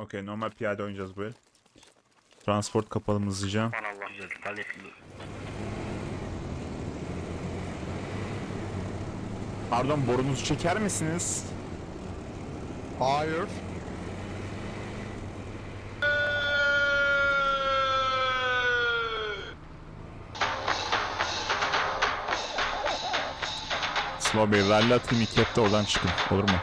Okey normal piyade oynayacağız bu el. Transport kapalı hızlıca. Aman Allah güzel. Hallettim. Pardon borunuzu çeker misiniz? Hayır. Slow Bey rally atayım hepte oradan çıkın. Olur mu?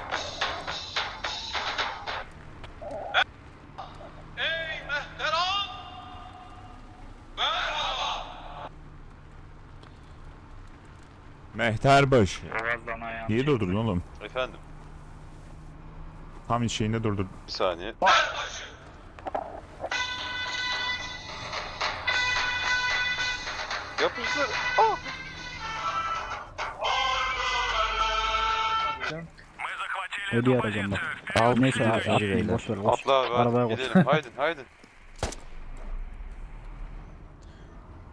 Mehterbaş. Boğazdan ayağım. Niye durdurdun oğlum? Efendim Tam şeyinde durdur. bir saniye. Yapıştır. Ah! Ödüyor arayacağım bak. Al neyse al, al, boş ver boş. Atla abi Arabaya hadi koş. gidelim. Haydin haydin.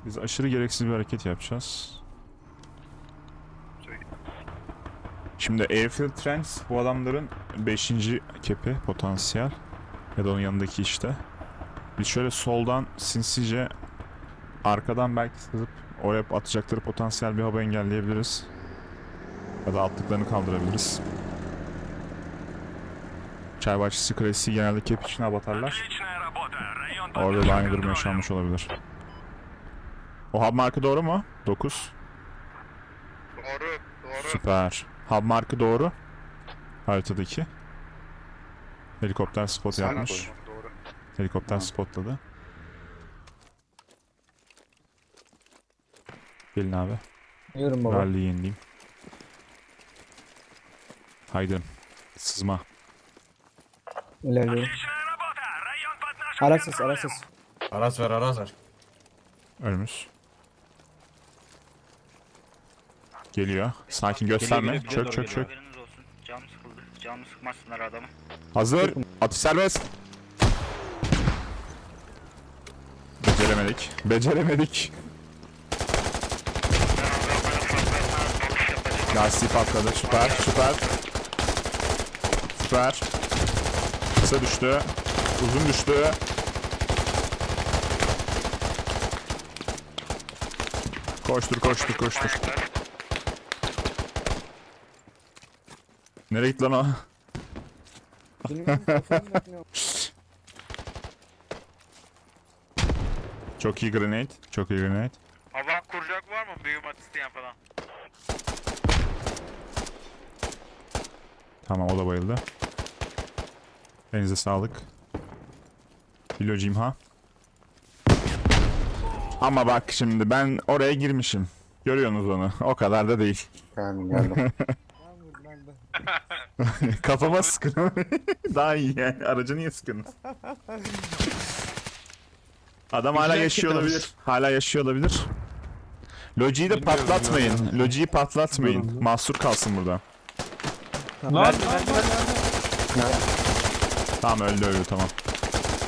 Biz aşırı gereksiz bir hareket yapacağız. Şimdi Airfield Trends bu adamların 5. kepi potansiyel. Ya da onun yanındaki işte. Biz şöyle soldan sinsice arkadan belki sızıp oraya atacakları potansiyel bir hava engelleyebiliriz. Ya da attıklarını kaldırabiliriz. Çay bahçesi klasiği genelde kep içine batarlar. Orada da aynı durum yaşanmış olabilir. O hub markı doğru mu? 9. Doğru. Doğru. Süper. Hub markı doğru. Haritadaki. Helikopter spot yapmış. Doğru. Helikopter spotladı. Gelin abi. Diyorum baba. Rally'yi yenileyim. Haydi. Sızma. İlerliyorum. Araçsız araçsız. Aras ver aras ver. Ölmüş. Geliyor. Sakin gösterme. Çök çök çök. Haberiniz olsun. Canım sıkıldı. Canımı sıkmasınlar adamı. Hazır. Atış serbest. Beceremedik. Beceremedik. Lastiği patladı. Süper. Süper. Süper. Kısa düştü. Uzun düştü. Koştur koştur koştur. Nereye gitti lan o? Çok iyi grenade. Çok iyi grenade. Hava kuracak var mı? Büyüm at isteyen falan. Tamam o da bayıldı. Elinize sağlık. Bilocim ha. Ama bak şimdi ben oraya girmişim. Görüyorsunuz onu. O kadar da değil. Ben geldim. Kafama sıkın. Daha iyi yani. Aracı niye sıkın? Adam hala yaşıyor olabilir. Hala yaşıyor olabilir. Loji'yi de patlatmayın. Loji'yi patlatmayın. Mahsur kalsın burada. Lan Tamam öldü öldü tamam.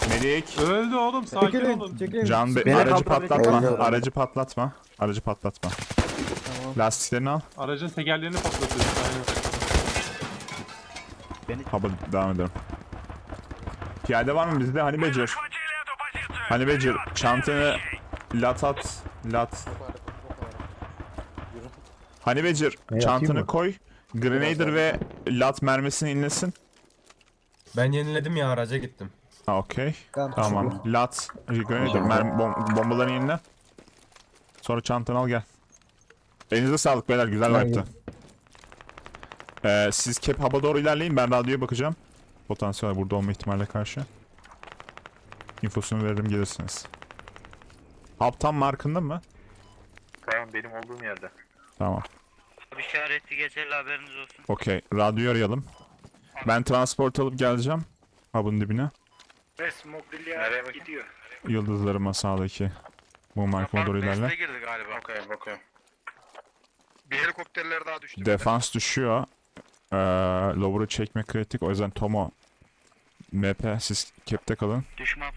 Medik. öldü oğlum sakin Çekilin olun. çekilin. Can be- Beni aracı kaldırın, patlatma. bekle. Aracı patlatma. Aracı patlatma. Lastiklerini al. Aracın tekerlerini patlatıyorsun. Aynen. Haba devam edelim. Piyade var mı bizde? Hani Becir? Hani Becir? Çantanı lat at. Lat. Hani Becir? Ne, Çantanı koy. Grenader ve lat mermisini inlesin. Ben yeniledim ya araca gittim. Ha okey. Tamam, Tamam. Lat, Grenader, mermi, bom bombalarını inle. Sonra çantanı al gel. Elinize sağlık beyler. Güzel vakti. Ee, siz Cap Hub'a doğru ilerleyin. Ben radyoya bakacağım. Potansiyel burada olma ihtimaline karşı. İnfosunu veririm gelirsiniz. Hub tam markında mı? Tamam benim olduğum yerde. Tamam. Bir işareti geçerli haberiniz olsun. Okey. Radyoyu arayalım. Ben transport alıp geleceğim. Hub'ın dibine. Res mobilya gidiyor. Yıldızlarıma sağdaki bu markama doğru ilerle. Girdi galiba. Okey bakıyorum. Bir helikopterler daha düştü. Defans düşüyor. Ee, lower'ı çekme kritik. O yüzden Tomo MP siz cap'te kalın. Düşman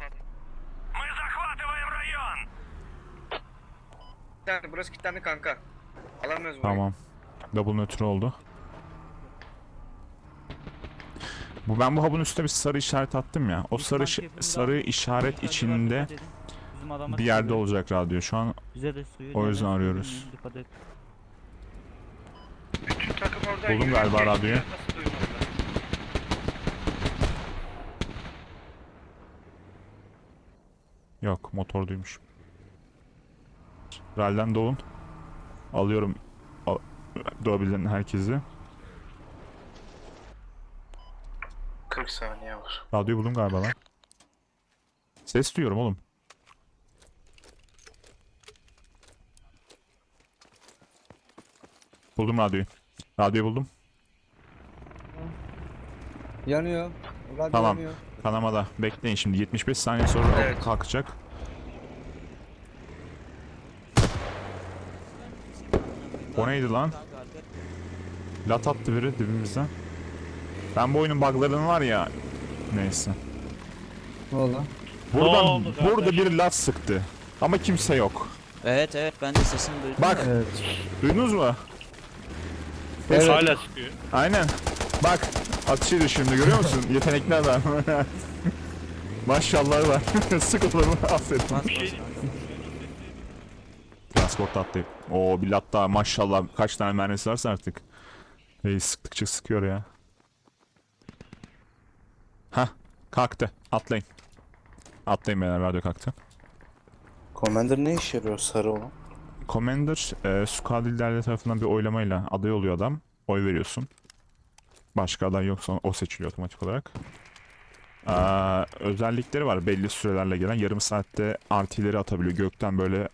burası kilitlendi kanka. Alamıyoruz burayı. Tamam. Double nötr oldu. Bu ben bu hub'un üstüne bir sarı işaret attım ya. O sarı sarı işaret içinde bir yerde olacak radyo. Şu an O yüzden arıyoruz. sürüyorsun? Dikkat et. Buldum galiba radyoyu. Yok motor duymuş. Ralden doğun. Alıyorum al, doğabilen herkesi. 40 saniye var. Radyoyu buldum galiba lan. Ses duyuyorum oğlum. Buldum radyoyu. Radyoyu buldum. Yanıyor. Radyo Tamam. yanıyor. Kanamada. Bekleyin şimdi 75 saniye sonra Evet. kalkacak. O neydi lan? Lat attı biri dibimizden. Ben bu oyunun buglarının var ya. Neyse. Ne oldu? Buradan burada bir lat sıktı. Ama kimse yok. Evet evet ben de sesini duydum. Bak. Evet. Duydunuz mu? Evet. Hala sıkıyor. Aynen. Bak atış ediyor şimdi görüyor musun? Yetenekli adam. Maşallah var. Sık oğlum aferin. Bas, bas, bas. Transport atlayıp. Oo bir lat daha maşallah kaç tane mermisi varsa artık. Reis sıktıkça sıkıyor ya. Hah kalktı. Atlayın. Atlayın beyler radyo kalktı. Commander ne işe yarıyor sarı olan? Commander e, Squad liderleri tarafından bir oylamayla aday oluyor adam. Oy veriyorsun. Başka aday yoksa o seçiliyor otomatik olarak. Aa, özellikleri var belli sürelerle gelen. Yarım saatte artileri atabiliyor. Gökten böyle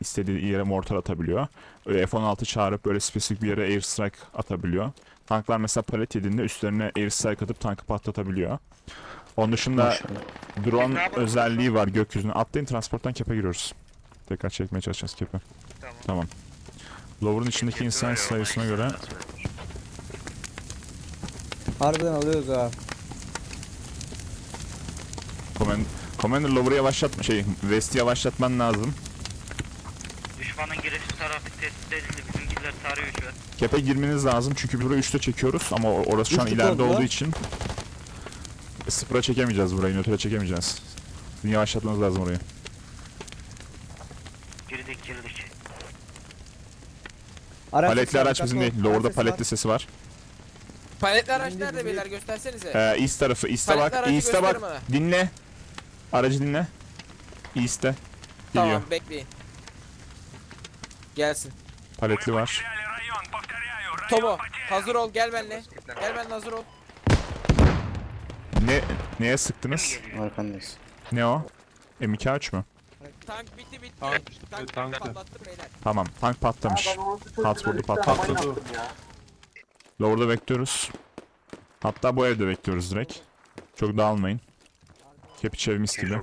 istediği yere mortar atabiliyor. Öyle F-16 çağırıp böyle spesifik bir yere airstrike atabiliyor. Tanklar mesela palet yediğinde üstlerine airstrike atıp tankı patlatabiliyor. Onun dışında Maşallah. drone özelliği var gökyüzüne. Atlayın transporttan kepe giriyoruz. Tekrar çekmeye çalışacağız kepe. Tamam. Lower'ın içindeki insan sayısına göre Harbiden alıyoruz ha. Command Commander Lower'ı yavaşlatma şey West'i yavaşlatman lazım. Düşmanın giriş tarafı tespit edildi. Bizimkiler tarıyor şu an. Kepe girmeniz lazım çünkü burayı 3'te çekiyoruz ama orası şu an ileride oldu olduğu için Sıfıra çekemeyeceğiz burayı, nötre çekemeyeceğiz. Sizin yavaşlatmanız lazım orayı. Paletli araç bizim değil. Lower'da paletli sesi var. Paletli araç nerede beyler göstersenize. Ee, east tarafı. East'e Paletli bak. aracı East'e bak. gösterin bana. Dinle. Aracı dinle. East'e. Geliyor. Tamam bekleyin. Gelsin. Paletli var. Tomo hazır ol gel benimle. Gel benimle hazır ol. Ne neye sıktınız? Arkandayız. Ne o? M2A3 mü? Tank bitti bitti. Tank, Tank, tank. patlattım beyler. Tamam. Tank patlamış. Hat vurdu patlattı. Lower'da bekliyoruz. Hatta bu evde bekliyoruz direkt. Çok dağılmayın. Kepi çevimiz gibi.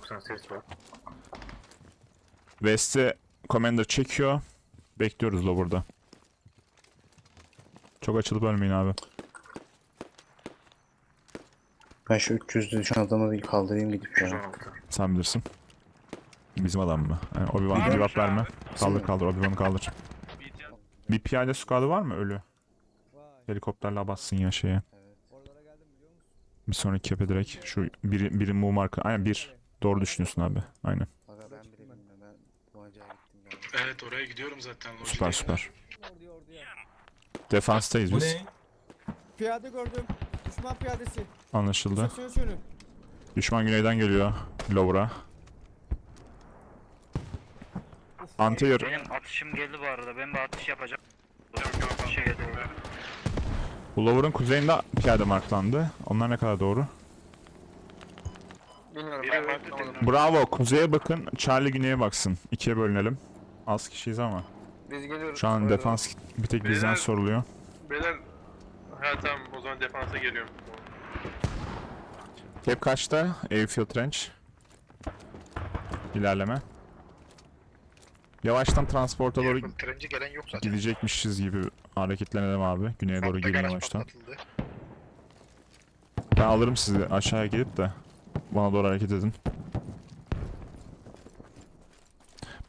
West'e Commander çekiyor. Bekliyoruz Lower'da. Çok açılıp ölmeyin abi. Ben şu 300'lü düşen adamı bir kaldırayım gidip ya. Sen bilirsin. Bizim adam mı? Yani Obi-Wan cevap verme. Kaldır kaldır Obi-Wan'ı kaldır. Bir piyade squad'ı var mı ölü? Helikopterle bassın ya şeye. Bir sonraki kepe direkt. Şu biri, biri move markı. Aynen bir. Doğru düşünüyorsun abi. Aynen. Evet oraya gidiyorum zaten. Süper süper. Defanstayız Bu biz. ne? Piyade gördüm. Düşman piyadesi. Anlaşıldı. Sönü. Düşman güneyden geliyor. Lower'a. Anti-air. Benim atışım geldi bu arada. Ben bir atış yapacağım. Şeye doğru. Bu Lower'ın kuzeyinde piyade marklandı. Onlar ne kadar doğru? Bilmiyorum ben. Bravo. Kuzeye bakın. Charlie güneye baksın. İkiye bölünelim. Az kişiyiz ama. Biz geliyoruz. Şu an defans bir tek bizden Beyler- soruluyor. Beyler. Ha tamam o zaman defansa geliyorum. Cap kaçta? Airfield Trench. İlerleme. Yavaştan transporta doğru Trenci gelen yok zaten. gidecekmişiz gibi hareketlenelim abi. Güneye doğru garaj yavaştan. patlatıldı. Ben alırım sizi aşağıya gelip de bana doğru hareket edin.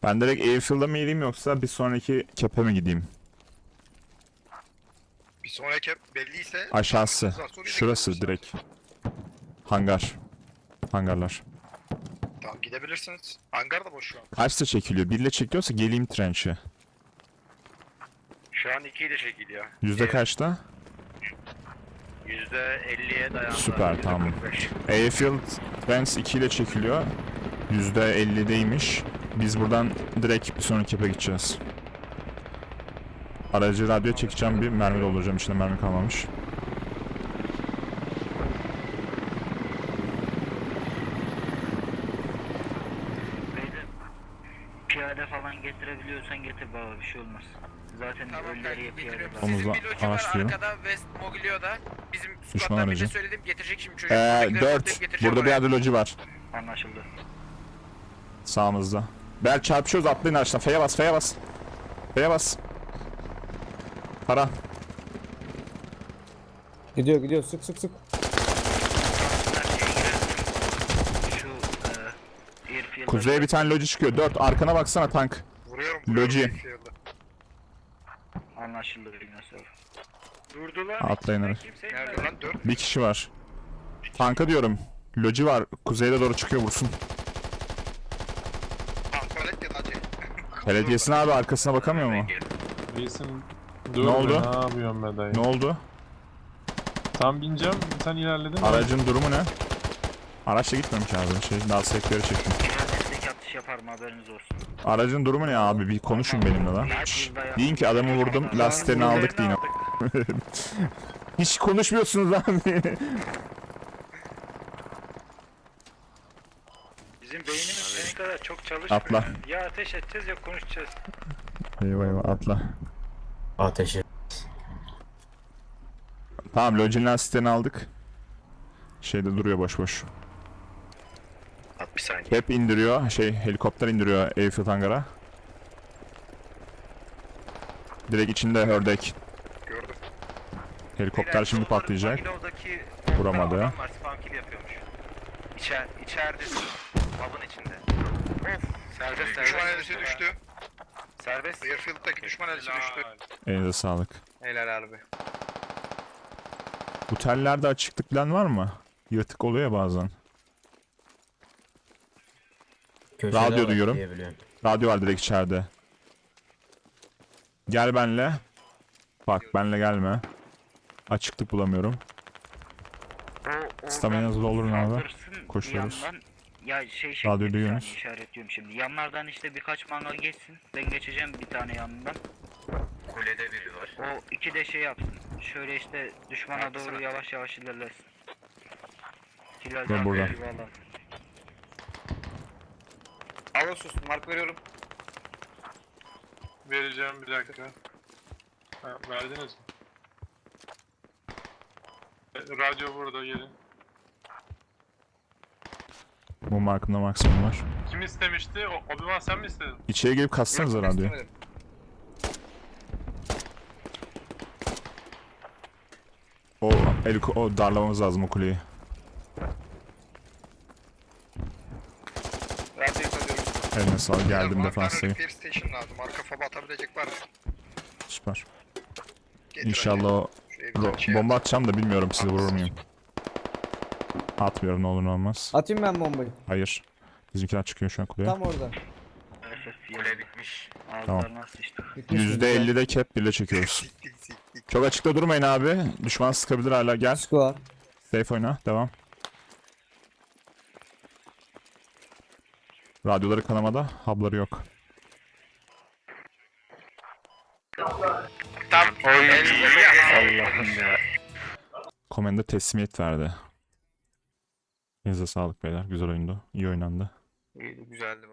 Ben direkt Airfield'a mı gideyim yoksa bir sonraki cap'e mi gideyim? Bir sonraki belliyse Aşağısı. Şurası direkt. Hangar. Hangarlar. Tamam gidebilirsiniz. Hangar da boş şu an. Kaçta çekiliyor? Birle çekiyorsa geleyim trençe. Şu an 2 ile çekiliyor. Yüzde kaçta? %50'ye dayandı. Süper, tamam. Airfield Vance 2 ile çekiliyor. Yüzde 50'deymiş. Biz buradan direkt bir sonraki kepe gideceğiz. Aracı radyoya çekeceğim bir mermi dolduracağım. İçinde mermi kalmamış. Beyler, Piyade falan getirebiliyorsan getir baba bir şey olmaz. Zaten ölleriye piyade var. Omuzla bir var araştırıyorum. arkada West Moglio'da. Bizim Düşman squad'dan bir şey aracı. söyledim getirecek şimdi çocuk. Ee, Buradakileri 4. toplayıp getireceğim Burada bir oraya. yerde loji var. Anlaşıldı. Sağımızda. Bel çarpışıyoruz atlayın araçtan. F'ye bas, F'ye bas. F'ye bas. Para. Gidiyor gidiyor sık sık sık. Şu e, Airfield'a Kuzeye bir tane loji çıkıyor. 4. Arkana baksana tank. Vuruyorum. Loji. vuruyorum Airfield'a. Anlaşıldı Yunusov. Durdular. Atlayın ara. Nerede lan 4? Bir kişi var. Tanka diyorum. Loji var. Kuzeyde doğru çıkıyor vursun. Antolet ya da acı. Belediyesine abi arkasına bakamıyor mu? Reisim dur Ne oldu? Ne yapıyorsun be dayı? Ne oldu? Tam bineceğim. Sen ilerledin. mi? Aracın durumu ne? Araçla gitmemiş abi. Şey, daha sektöre çektim. Yaparım haberiniz olsun. Aracın durumu ne abi? Bir konuşun benimle lan. Şşş. Deyin ki adamı vurdum, lastiklerini aldık deyin. Hiç konuşmuyorsunuz abi. Bizim beynimiz senin kadar çok çalışmıyor. Atla. Ya ateş edeceğiz ya konuşacağız. Eyvah eyvah atla. Ateşi. Tamam lojin lastiklerini aldık. Şeyde duruyor boş boş. Bir saniye. Hep indiriyor. Şey helikopter indiriyor Airfield hangara. Direkt içinde ördek. Gördüm. Helikopter şimdi patlayacak. Magno'daki Vuramadı. adam var spam kill yapıyormuş. İçer, içeride. Hub'ın içinde. Of. Serbest serbest. Düşman elisi düştü. Serbest. Airfield'daki düşman elisi düştü. Elinize sağlık. Helal abi. Bu tellerde açıklık falan var mı? Yırtık oluyor ya bazen. Köşede Radyo var duyuyorum. diye biliyorum. Radyo var direkt içeride. Gel benle. Bak benle gelme. Açıklık bulamıyorum. Staminanızı doldurun abi. Saldırsın Koşuyoruz. yandan. Ya şey şey duyuyorsunuz. saniye işaretliyorum şimdi. Yanlardan işte birkaç manga geçsin. Ben geçeceğim bir tane yanından. Kulede biri var. O iki de şey yapsın. Şöyle işte düşmana doğru yavaş yavaş ilerlesin. Hilal Ben burada. eyvallah. Ağustos mark veriyorum. Vereceğim bir dakika. Ha, verdiniz mi? E, Radyo burada gelin. Bu markımda maksimum var. Kim istemişti? O, Obi-Wan sen mi istedin? İçeri girip kassanıza radyoyu. İstemedim. O, el, o darlamamız lazım o kuleyi. Radyoyu kalıyorum. Eline sağlık geldim defanstayım. Repair station lazım. Arka foba atabilecek var mı? Süper. Getir İnşallah o ro- şey bomba at. atacağım da bilmiyorum sizi vurur muyum. Atmıyorum ne olur ne olmaz. Atayım ben bombayı. Hayır. Bizimkiler çıkıyor şu an kuleye. Tam orada. Kule bitmiş. Mi? %50'de cap birle çekiyoruz. Çok açıkta durmayın abi. Düşman sıkabilir hala gel. Squad. Safe oyna. Devam. Radyoları kanamada. Habları yok. Tam. Allah'ım ya. Komanda teslimiyet verdi. Elinize sağlık beyler. Güzel oyundu. İyi oynandı. İyiydi güzeldi.